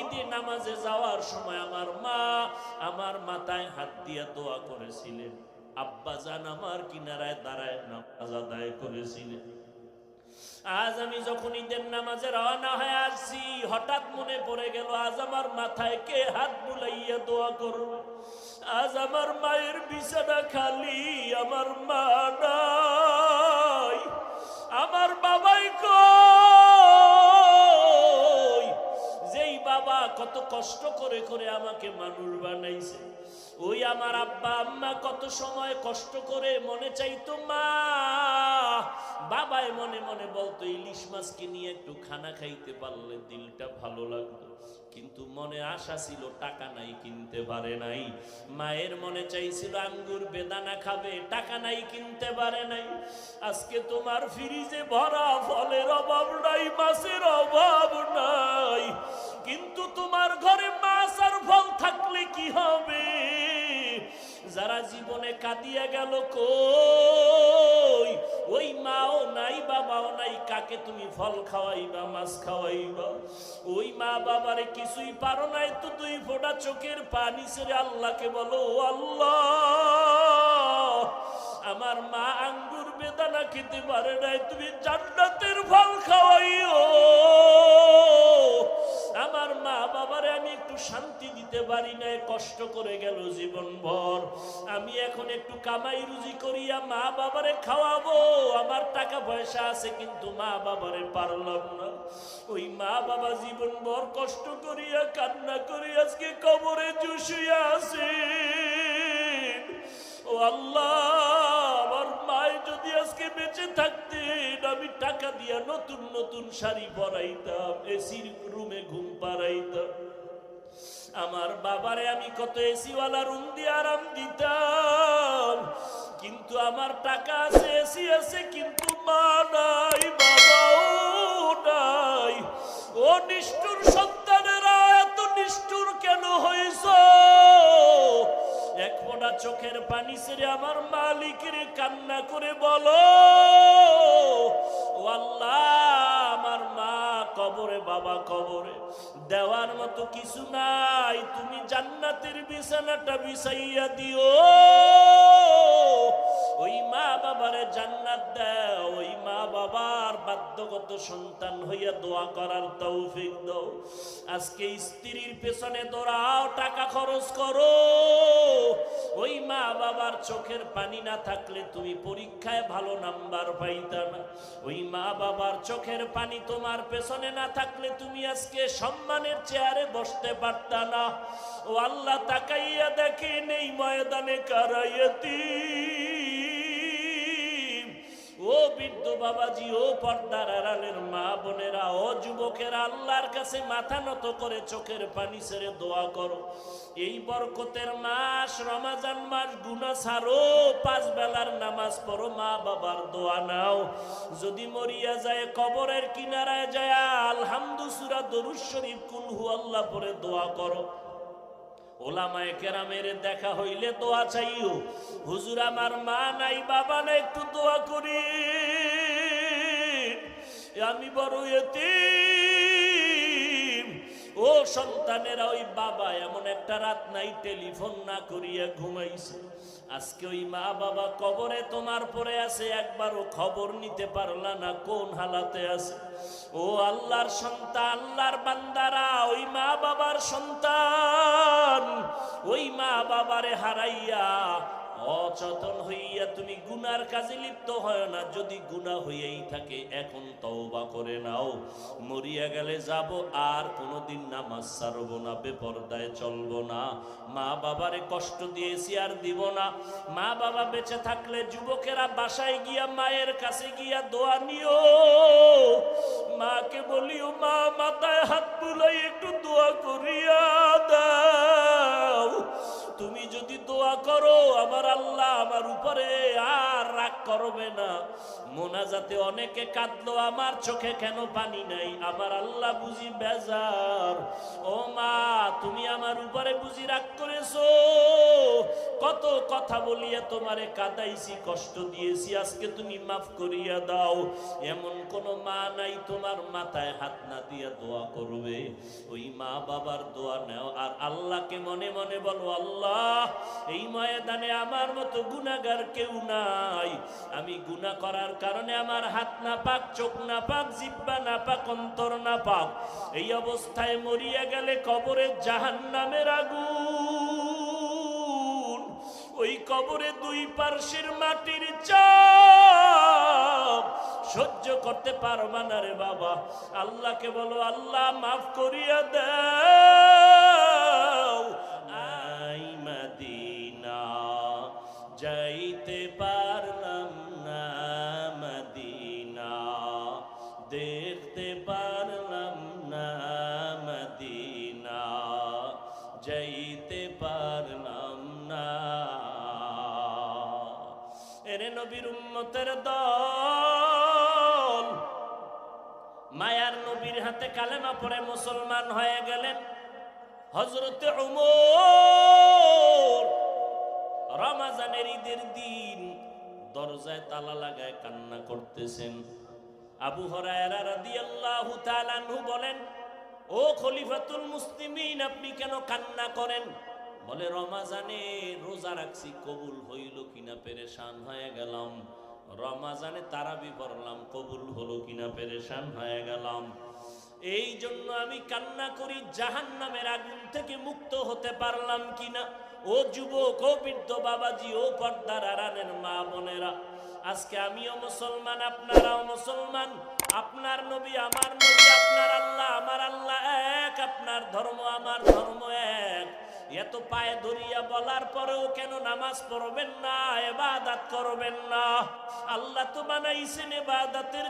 ঈদে নামাজে যাওয়ার সময় আমার মা আমার মাথায় হাত দিয়ে দোয়া করেছিলেন। আজ আমি যখন ঈদের নামাজে রওনা হয়ে আসছি, হঠাৎ মনে পড়ে গেল আজ আমার মাথায় কে হাত বুলাইয়া দোয়া করবে আজ আমার মায়ের বিছানা খালি, আমার মা নাই। কষ্ট করে করে আমাকে মানুষ বানাইছে। ওই আমার আব্বা আম্মা কত সময় কষ্ট করে মনে চাইতো, মা, বাবাই মনে মনে বলতো, ইলিশ মাছকে নিয়ে একটু খানা খাইতে পারলে দিলটা ভালো লাগতো। কিন্তু মনে আশা ছিল টাকা নাই, কিনতে পারে নাই। মায়ের মনে চাইছিল আঙ্গুর বেদানা খাবে, টাকা নাই, কিনতে পারে নাই। আজকে তোমার ফ্রিজে ভরা ফলের অভাব নাই, মাছের অভাব জীবনে কাঁদিয়া গেল কই? ওই মাও নাই, বাবাও নাই, কাকে তুমি ফল খাওয়াইবা, মাছ খাওয়াইবা? ওই মা বাবারে কিছুই পারো নাই, তো দুই ফোঁটা চোখের পানি ছেড়ে আল্লাহকে বলো, "ও আল্লাহ, আমার মা আঙ্গুর বেদানা খেতে পারে নাই, তুমি জান্নাতের ফল খাওয়াইও। দিতে পারি নাই, কষ্ট করে গেল জীবন ভর আমি এখন একটু কামাই রুজি করিয়া মা বাবারে খাওয়াবো। আমার টাকা পয়সা আছে, কিন্তু মা বাবারে পারলাম না। ওই মা বাবা জীবন ভর কষ্ট করিয়া, কান্না করি আজকে কবরে জুসিয়া আছে ও আল্লাহ, আমার মায় যদি আজকে বেঁচে থাকতেন, আমি টাকা দিয়া নতুন নতুন শাড়ি পরাইতাম, এসির রুমে ঘুম পাড়াইতাম। আমার বাবারে আমি কত এসিওয়ালা রুম দিয়ে আরাম দিতাম, কিন্তু আমার টাকা আছে, এসি আছে, কিন্তু মা নাই বাবাও নাই। ও নিষ্ঠুর সন্তানেরা, এত নিষ্ঠুর কেন হয়েছ? এক ফোঁটা চোখের পানি ছেড়ে আমার মালিকের কান্না করে বলো, ও আল্লাহ, আমার মা কবরে বাবা কবরে। দেওয়ার মতো কিছু নাই। তুমি জান্নাতের বিছানাটা বিছাইয়া দিও। ওই মা বাবারে জান্নাত দাও, ওই মা বাবার বাধ্যগত সন্তান হইয়া দোয়া করার তৌফিক দাও। আজকে স্ত্রীর পেছনে দৌড়াও, টাকা খরচ করো। ওই মা বাবার চোখের পানি না থাকলে তুমি পরীক্ষায় ভালো নাম্বার পাইতা না। ওই মা বাবার চোখের পানি তোমার পেছনে না থাকলে তুমি আজকে সম্মানের চেয়ারে বসতে পারতা না। ও আল্লাহ তাকাইয়া দেখে নেই ময়দানে কারাইয়াতি ও বৃদ্ধ বাবাজি, ও পর্দার আড়ালের মা বোনেরা, ও যুবকেরা, আল্লাহর কাছে মাথা নত করে চোখের পানি ছেড়ে দোয়া করো। এই বরকতের মাস, রমাজান মাস গুনা ছাড়ো, পাঁচ বেলার নামাজ পড়ো, মা বাবার দোয়া নাও। যদি মরিয়া যায়, কবরের কিনারায় যায় আলহামদু সুরা দরুদ শরীফ কুলহু আল্লাহ পরে দোয়া করো। ওলামায় কেরামের দেখা হইলে দোয়া চাইও। হুজুর, আমার মা নাই, বাবা নাই, একটু দোয়া করি। আমি বড় এতে ও সন্তানেরা, ওই বাবা এমন একটা রাত নাই, টেলিফোন না করিয়া ঘুমাইছে। আজকে ওই মা বাবা কবরে তোমার পরে আছে, একবারও খবর নিতে পারলা না কোন হালাতে আছে। ও আল্লাহর সন্তান, আল্লাহর বান্দারা, ওই মা বাবার সন্তান, ওই মা বাবারে হারাইয়া অচেতন হইয়া তুমি গুনার কাজে লিপ্ত হয় না, যদি গুনাহ হইয়াই থাকে, এখন তওবা করে নাও। মরিয়া গেলে যাব, আর কোনোদিন নামাজ ছাড়ব না, বেপরদায় চলব না। মা বাবারে কষ্ট দিয়েছি আর দিব না। মা বাবা বেঁচে থাকলে যুবকেরা বাসায় গিয়া মায়ের কাছে গিয়া দোয়া নিও। মাকে বলিও, মা, মাথায় হাত তুলাই একটু দোয়া করিয়া করো, আমার আল্লাহ আমার উপরে আর রাগ করবে না। মোনাজাতে অনেকে কাঁদলো, আমার চোখে কেন পানি নাই? আমার আল্লাহ বুঝি বেজার। ও মা, তুমি আমার উপরে বুঝি রাগ করেছ? কত কথা বলিয়া তোমারে কাদাইছি, কষ্ট দিয়েছি, আজকে তুমি মাফ করিয়া দাও। এমন কোন মা নাই, তোমার মাথায় হাত না দিয়া দোয়া করবে। ওই মা বাবার দোয়া নেও। আর আল্লাহকে মনে মনে বলো, আল্লাহ, এই ময়দানে আমার মতো গুনাগার কেউ নাই। আমি গুনাহ করার কারণে আমার হাত না পাক চোখ না পাক জিব্বা না পাক অন্তর না পাক এই অবস্থায় মরিয়া গেলে কবরে জাহান্নামের আগুন। ওই কবরে দুই পার্শ্বের মাটির চাপ। সহ্য করতে পারবা না রে বাবা। আল্লাহকে বলো, আল্লাহ, মাফ করিয়া দাও যাইতে পারলাম না মদিনা। দেখতে পারলাম না মদিনা। যাইতে পারলাম না। এরে নবীর উম্মতের দল, মায়ার নবীর হাতে কালেমা পড়ে মুসলমান হয়ে গেলেন। হজরতে উমর তালা লাগায় কান্না করতেছেন। আবু রাদিয়াল্লাহু বলেন, ও খলিফাতুল মুসলিমিন, আপনি কেন কান্না করেন? বলে, রমাজানে রোজা রাখছি, কবুল হইল কিনা পেরেশান হয়ে গেলাম। রমাজানে তারাবি পড়লাম, কবুল হলো কিনা পেরেশান হয়ে গেলাম। এই জন্য আমি কান্না করি জাহান নামের আগুন থেকে মুক্ত হতে পারলাম কিনা? ও যুবক, ও বৃদ্ধ বাবাজি, ও পর্দার আরানের মা বোনেরা আজকে আমিও মুসলমান, আপনারাও মুসলমান। আপনার নবী, আমার নবী, আপনার আল্লাহ, আমার আল্লাহ এক, আপনার ধর্ম, আমার ধর্ম এক। এত পায়ে ধরিয়া বলার পরেও কেন নামাজ পড়বেন না, এবাদাত করবেন না? আল্লাহ তো বানাইছেন এবাদাতের